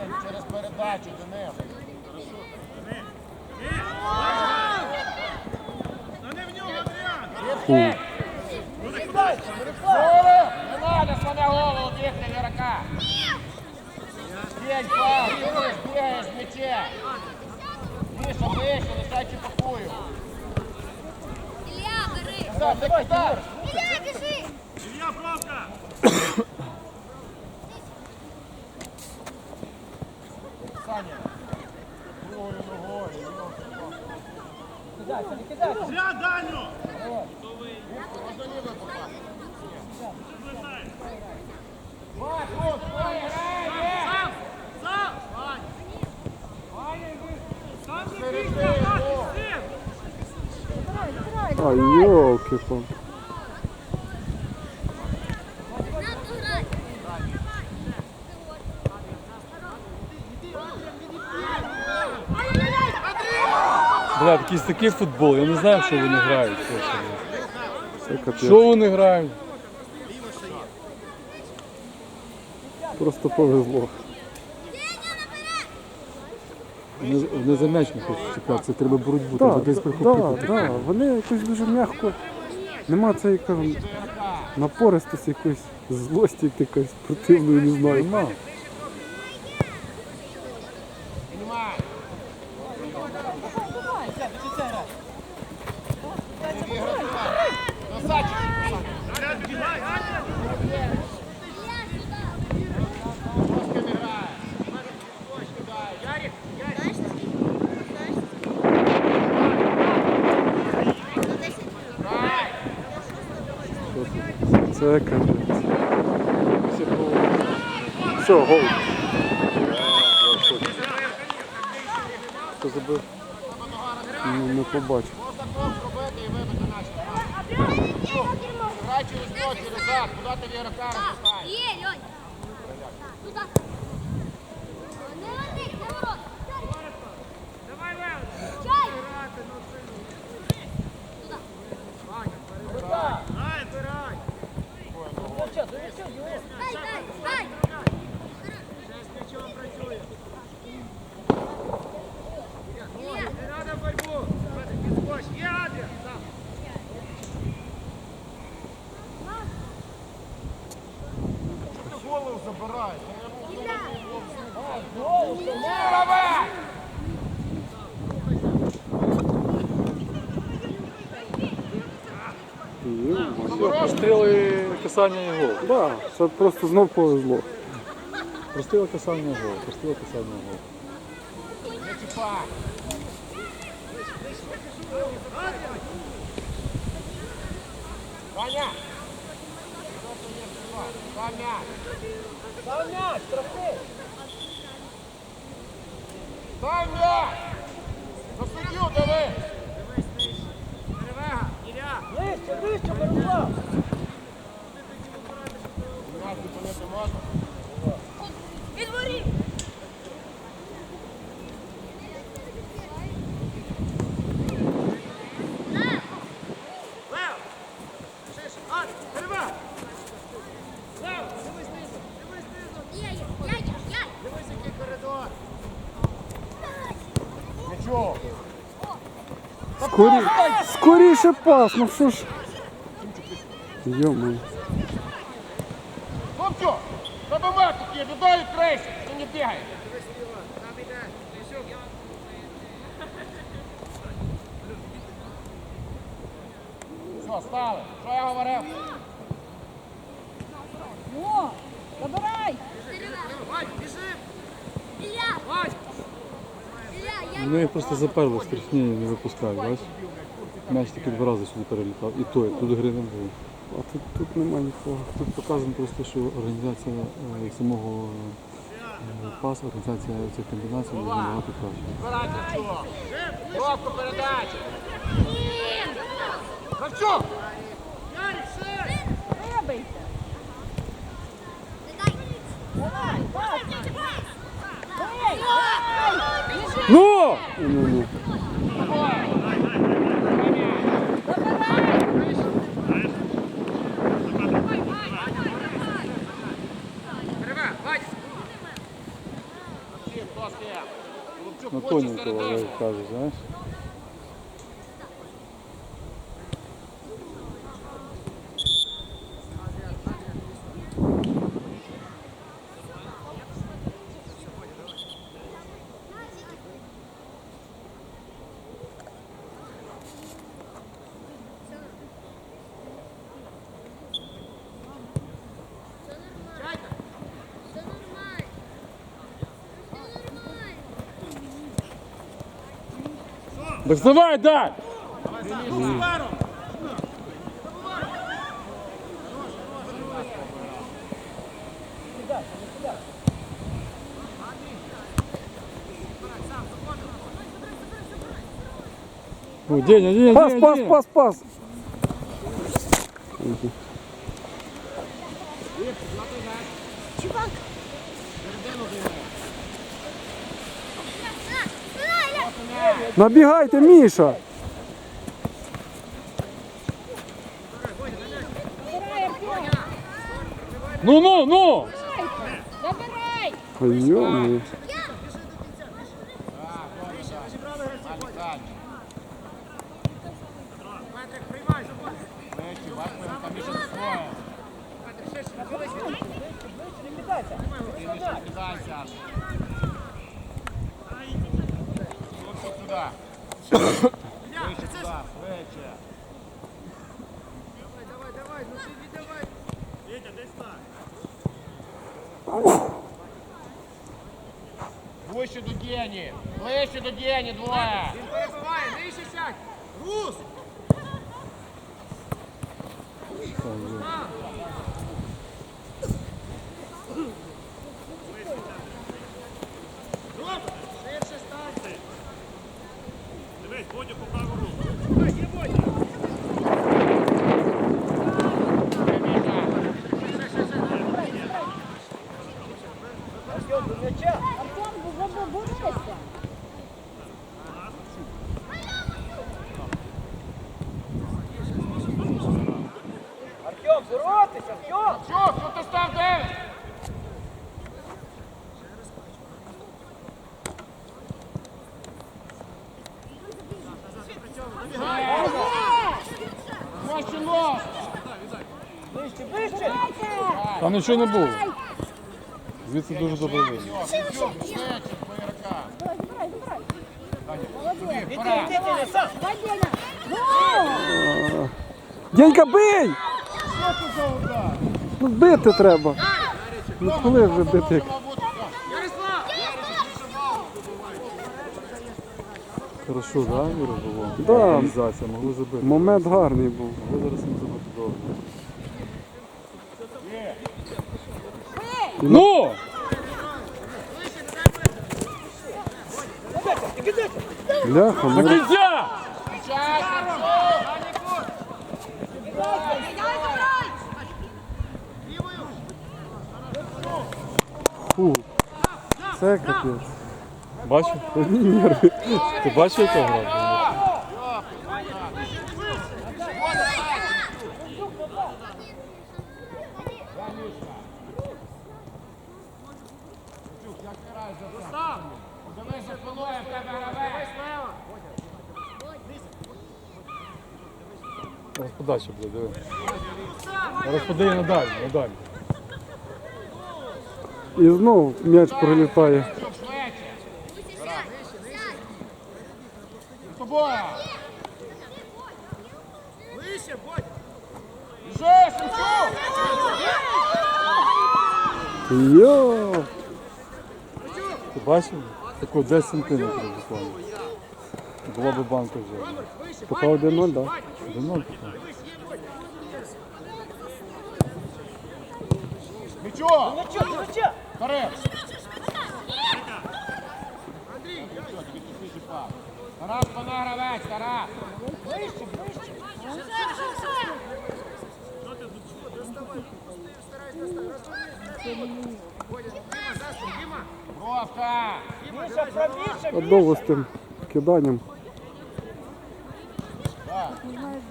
Через передачу до них. Не надо, сломя голову, бігти ігрока. Бігай, пас, бігаєш, бігаєш в м'яче. Чепакую. Бери! Ілля, біжи! Илья, бровка! Саня. Другою ногою. Зря Даню! Можна лівою попасти. Злетай! Вась, от, Сам! Сам! Вань! Сам не Вань, о. син! А йолки-палки. Якийсь такий футбол, я не знаю, що вони грають. Що вони грають? Просто повезло. Вони, вони за м'яч не хочуть чіпляти, треба боротьбу, Так, треба десь так, прихопити. так, вони якось дуже м'яко. Нема цієї кажу, напористості якоїсь злості якоїсь противної, не знаю. Нема. Піднімай. Назад чуть-чуть. Аня, бігай, Аня! Трошки не грає. Трошки дай. Ярик, Ярик. Грай. Це капець. Все, гол. Хто забив? Не, не побачив. Грай через нього, через зад. Куди ігрока розпускаєш? Є, Льонь! Туда! Не летить, не ворот! Давай, Лев! Чай! Ай, збирай! Дай, дай, дай! Ще з м'ячом працює. Не треба борьбу! Підскоч! Є, Адріан! Сам! Що ти голову забираєш? Йо-моє. Простріли касання і гол. Да, це просто знов повезло. Простріли касання і гол. Простріли касання і гол. Ваня! М'яч, трофи! Став м'яч! На суддю! Перевага! Дивись! Дивись є, я, я, я! Дивись, який коридор! Нічого! Скорі... Скоріше пас, ну що ж. Йо-моє. Треба мати такі, віддай не! Лещук! Все, стали. Що я говорив? О, забирай! Вань, біжи! Ілля! Вань! Ілля, я! Їх просто заперли в не випускають, бачиш? М'яч тільки два рази сюди перелітав. І то, тут гри не було. А тут, тут нема нікого. Тут показано просто, що організація е, самого е, пасу, організація цих комбінацій буде набагато краще. Збирайте цього. Кропку передачі. Кравчук! Ярик, ще! Требайте! Дай! Давай, пас! Бей! Біжи! Ну! Ну-ну. Перевага! Вань! хто з ким. Голубчук Ну, тоненького, я як кажуть, знаєш. Нормально. Так давай, дай! О, Деня, Деня, Пас, Деня, пас, Деня. пас, пас. Набігайте, Міша. Ну, ну, ну! Забирай. Йо-моє. Петрик, приймай, заходь. Вище, бачимо, там більше не своє. Петрик, ще ще ближче. Ближче, не кидайся. Ти не кидайся. Голубчук туди. Вище туди, швидше. Давай, давай, давай, ну ти віддавай. Вітя, десь так. Ближче до Дені. Ближче до Дені, двоє. Він перебиває, нижче сядь. Рус! Дивись, Бодя по Там нічого не було. Звідси дуже добре видно. Швидше, швидше, Ну бити треба. Ну коли вже бити? Хорошо, да, Юра, було? Да. Організація, могли забити. Момент гарний був. Могли зараз не забити добре. Ну! Бляха, До ну, кінця! Це капець. Бачив? Одні нерви. Ти бачив, яка гра? Подивись за спиною, в тебе гравець. Зараз подача буде, диви. Зараз подає надалі, надалі. І знов м'яч пролітає. Йо! Ти бачив? Таку 10 сантиметрів буквально. Була би банка вже. Поки 1-0, так? До ноль поки. Мячо. Мячо! Тарас. Пана гравець, Тарас. Бровка. Міша, правіше! А довго з тим киданням.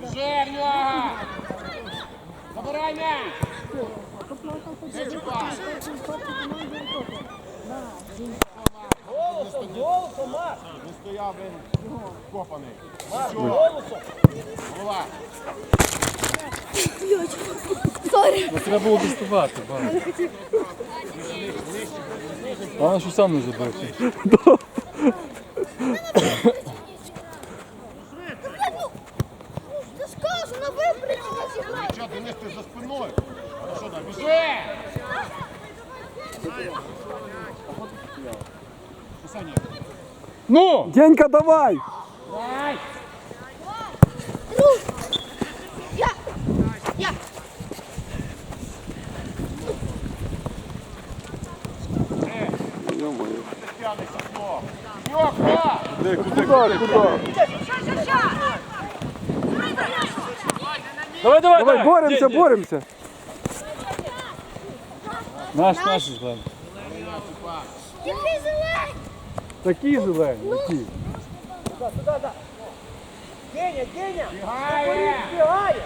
Біжи в нього. Забирай м'яч. Не стояв, копаний. Голова. Ну, треба було доставати, бачиш. А що сам не забив. Ти скажу, на випередження зіграй. Що, Денис, ти за спиною? Хорошо, да, біжи! Писання. Ну! Денька, давай! Дай! Друг. Я. Я. Тягнеться хто? Йоко! Куди, куди? Давай, давай, Давай, боремося, боремося! Наш, наш, Злен. Такі зелені, такі. Бігає!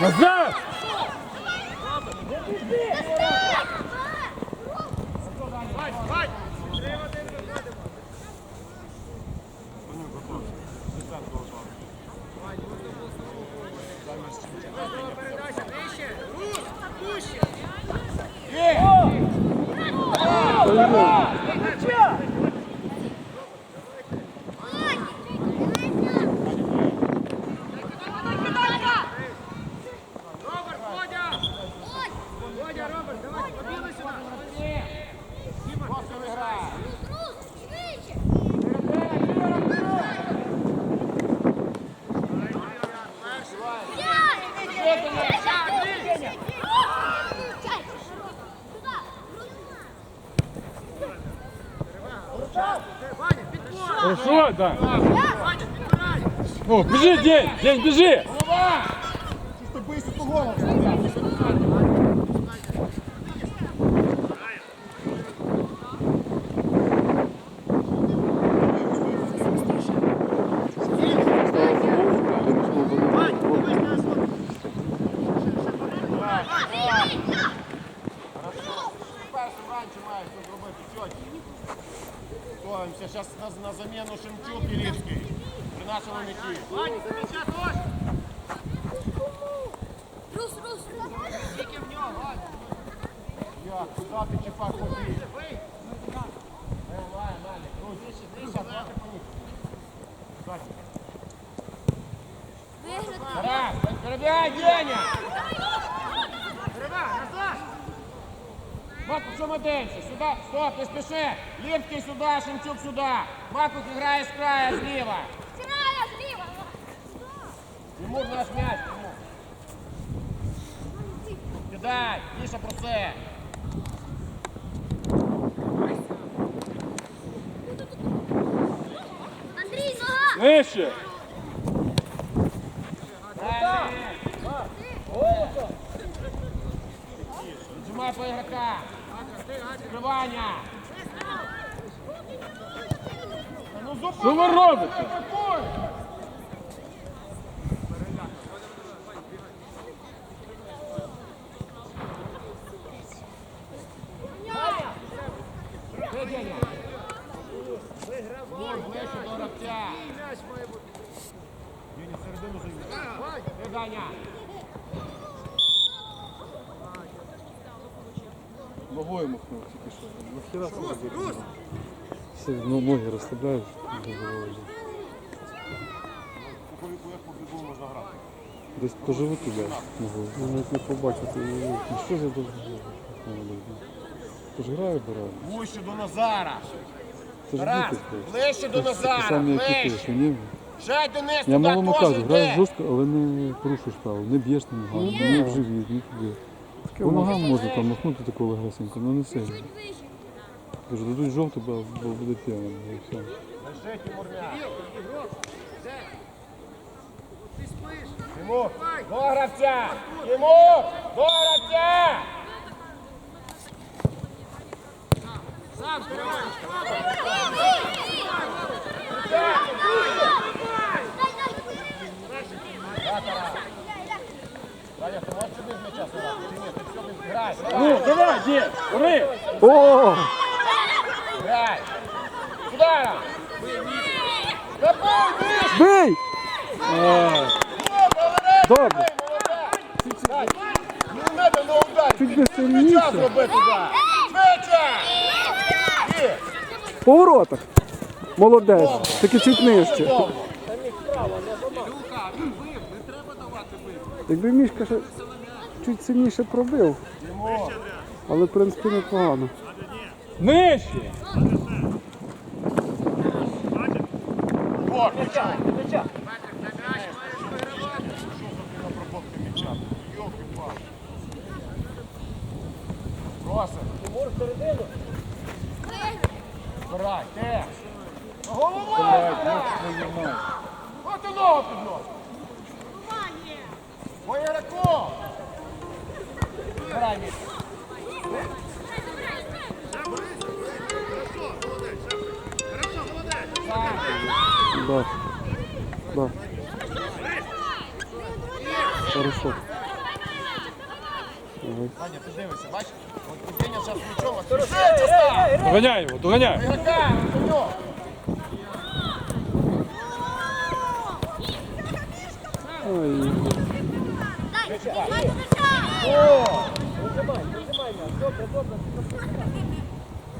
Назад! Просто да. Ну, бежи, день, день, біжи! Голова! Чисто бийся по голову! Першим раніше має все зробити сьогодні. Готуємося. Зараз на, на заміну Шемчук і Ліпський. При нашому м'яті. Рус, рус, рус. Я, куди ти чіпав хобі? Давай, Налік, крути. Крути, трохи поніс. Кстати. Тарас, перебігай, Деня! Дивимося? Сюди, стоп, не спіши! Ліпкий сюди, Шемчук сюди! Матук грає з краю зліва! Сирая зліва. Тимур наш м'яч, Тимур! Кидай, Міша про це! Андрій, нога. Нижче! Віджимай по ігрока! Скривання! Ну зупини! Що ви робите? Ближче до гравця! Деня, середину займи. Ти, Даня! Ногою махнув тільки що. Нахіра це робити? Все, ну, ноги розслабляєш. дозволяєш. Таку віку, як по футболу можна грати. Десь по животу дай ногою. Я навіть не побачив. Ну що ж я должен робити? Ти ж граю граю. Ближче до Назара! Це ж Тарас, діти ближче до Назара! як і ти, Ближче! ні? Жай Денис, Я туди малому теж кажу, граєш йде! жорстко, але не порушуєш правил, не б'єш на ногами, ні в живіт, ні туди. По ногам можна там махнути такого легасенько, але не сильно. Кажу, дадуть жовту, бо бо буде п'яно, Ти спиш! Держи, Тимур, м'яч! Тимур, до гравця! Йому! до гравця! Даня, ти можеш сюди з м'яча сюди? Чи ні? Ти все, грай, грай! Ну, давай, дід, гори! О! ударом! Забив, вище! Бий! Добре. Не треба на удар! Чуть би Час сильніше. роби туди! Швидше! Є! По воротах. Молодець. Тільки чуть нижче. Якби мішка ще чуть сильніше пробив. Але в принципі непогано. Нижче! Вот, збирай. От і ногу піднос. Моє рако. Збирай місце. Да. Да. Хорошо. Ваня, ти дивишся, бачиш? От Кудиня зараз м'ячом, а ти. Доганяй його, доганяй! Нього. Ой.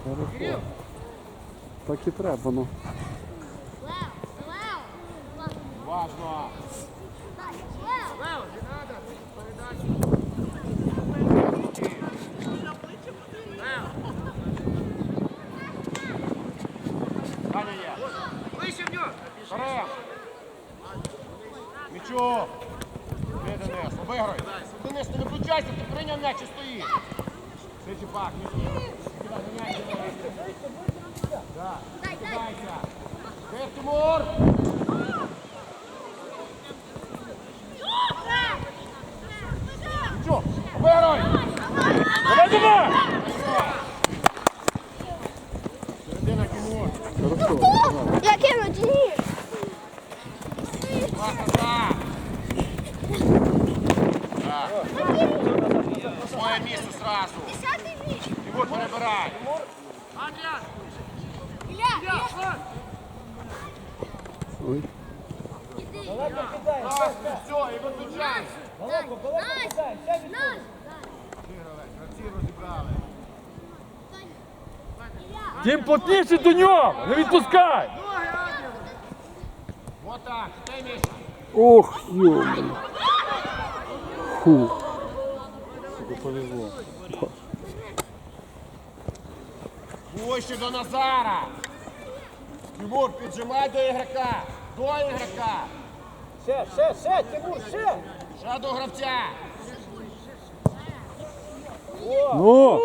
Хорошо. Так і треба, ну. Важно. Ваня є. Ближче в Ти, Денис, виграй. Денис? ти не включайся, ти прийняв м'яч і стоїш. Це чіпак, не Дай, дай. Дай, Тимур? Мічу. Обиграй. Давай, давай! Середина Тимур. Хорошо. Я кину чи ні? Два назад. Так. Своє місце зразу. Десятий міч. Тимур перебирай. Ілля, Ой. Так, все, і виключай. Настя, Настя. Гравці розібрали. Тим плотніше до нього! Не відпускай! Ох, йо. Фу. Повезло. Ближче до Назара. Тимур, піджимай до ігрока. До ігрока. Ще, ще, ще, Тимур, ще! Ще до гравця. Ну!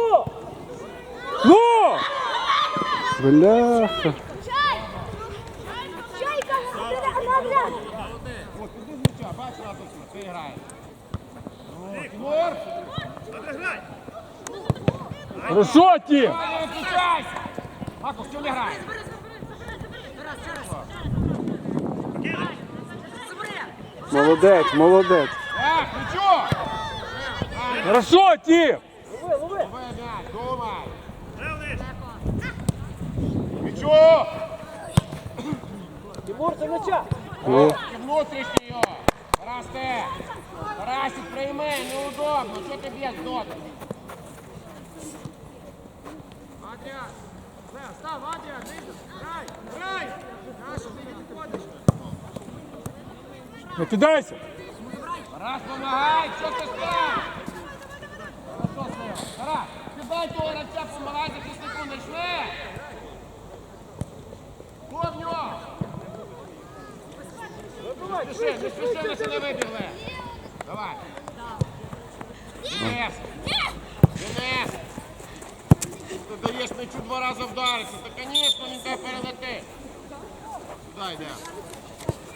Ну! Бляха. Ну, Хорошо, Тім! виключайся. Все не грай. Молодець, молодець. Так, нічого. Хорошо, Тім! Лови, лови! Давай м'яч, думай. Нічого. Тимур, це м'яча! І внутрішній його. Расте. Тарасик, прийми, неудобно. Що ти б'єш дотик? Адріан. Став, Адріан, грай, грай. Наша, ти не підходиш. Не кидайся! Тарас, помагай, що ти став? Хорошо, Слива. Тарас, кидай того гравця, помагай за 3 секунди, йшли. Хто в нього? Не спіши, не спіши, ми ще не вибігли. Давай. Денис. Денис. Ти даєш м'ячу два рази вдаритися. то, звісно, він тебе перелетить. Сюди йде.